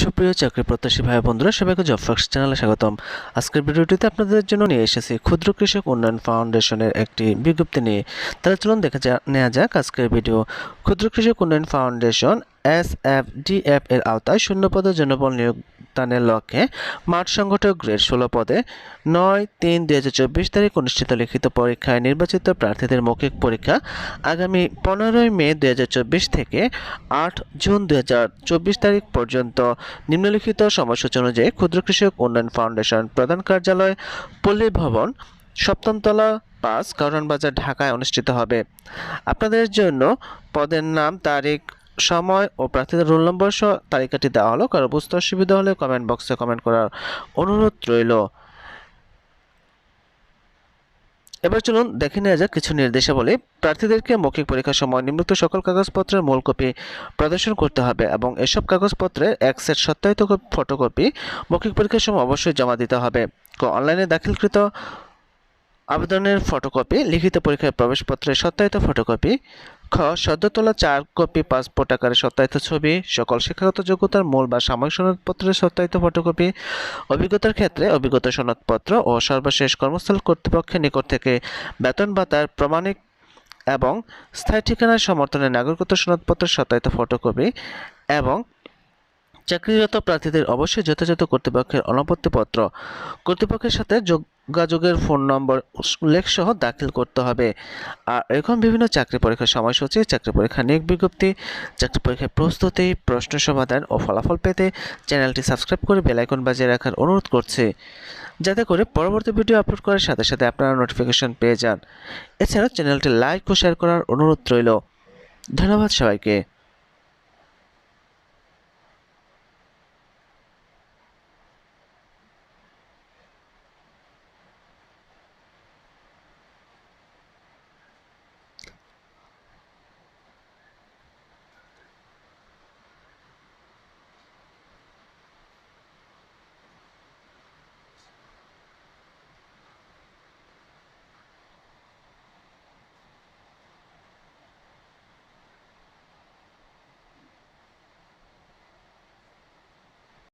সুপ্রিয় চাকরি প্রত্যাশী ভাই বন্ধুরা, সবাইকে জব ফাক্স চ্যানেলে স্বাগতম। আজকের ভিডিওটিতে আপনাদের জন্য নিয়ে এসেছি ক্ষুদ্র কৃষক উন্নয়ন ফাউন্ডেশনের একটি বিজ্ঞপ্তি নিয়ে। তাহলে চলুন দেখা যা নেওয়া যাক আজকের ভিডিও। ক্ষুদ্র কৃষক উন্নয়ন foundation S F D F এর আওতায় শূন্য পদের জনবল নিয়োগদানের লক্ষ্যে মাঠ সংগঠক গ্রেড ষোলো পদে নয় তিন দুই হাজার চব্বিশ তারিখ অনুষ্ঠিত লিখিত পরীক্ষায় নির্বাচিত প্রার্থীদের মৌখিক পরীক্ষা আগামী পনেরোই মে দুই হাজার চব্বিশ থেকে আট জুন দুই হাজার চব্বিশ তারিখ পর্যন্ত। নিম্নলিখিত সময়সূচি অনুযায়ী ক্ষুদ্র কৃষক উন্নয়ন ফাউন্ডেশন প্রধান কার্যালয়, পল্লী ভবন, সপ্তমতলা পাঁচ কারণ বাজার, ঢাকায় অনুষ্ঠিত হবে। আপনাদের জন্য পদের নাম, তারিখ সময় ও প্রার্থীদের রোল নম্বর সহ তালিকাটি দেওয়া হলো। কারও বুঝতে অসুবিধা হলে কমেন্ট বক্সে কমেন্ট করার অনুরোধ রইল। এবার চলুন দেখে নেওয়া যাক কিছু নির্দেশাবলী। প্রার্থীদেরকে মৌখিক পরীক্ষার সময় নিম্নোক্ত সকল কাগজপত্রের মূল কপি প্রদর্শন করতে হবে এবং এসব কাগজপত্রের এক সেট সত্যায়িত ফটোকপি মৌখিক পরীক্ষার সময় অবশ্যই জমা দিতে হবে। অনলাইনে দাখিলকৃত আবেদনের ফটোকপি লিখিত পরীক্ষায় প্রবেশপত্রের সত্যায়িত ফটোকপি খ, সদ্য তোলা চার কপি পাসপোর্ট আকারে সত্যায়িত ছবি, সকল শিক্ষাগত যোগ্যতার মূল বা সাময়িক সনদপত্রের সত্যায়িত ফটোকপি অভিজ্ঞতার ক্ষেত্রে অভিজ্ঞতা সনদপত্র ও সর্বশেষ কর্মস্থল কর্তৃপক্ষের নিকট থেকে বেতন ভাতার প্রমাণিক এবং স্থায়ী ঠিকানার সমর্থনে নাগরিকত্ব সনদপত্রের সত্যায়িত ফটোকপি এবং চাকরিরত প্রার্থীদের অবশ্যই যথাযথ কর্তৃপক্ষের অনপত্তিপত্র কর্তৃপক্ষের সাথে যোগাযোগের ফোন নম্বর উল্লেখ সহ দাখিল করতে হবে। আর এরকম বিভিন্ন চাকরি পরীক্ষার সময়সূচি, চাকরি পরীক্ষা নিয়োগ বিজ্ঞপ্তি, চাকরি পরীক্ষার প্রস্তুতি, প্রশ্ন সমাধান ও ফলাফল পেতে চ্যানেলটি সাবস্ক্রাইব করে বেলাইকন বাজিয়ে রাখার অনুরোধ করছে। যাতে করে পরবর্তী ভিডিও আপলোড করার সাথে সাথে আপনারা নোটিফিকেশন পেয়ে যান। এছাড়াও চ্যানেলটি লাইক ও শেয়ার করার অনুরোধ রইল। ধন্যবাদ সবাইকে।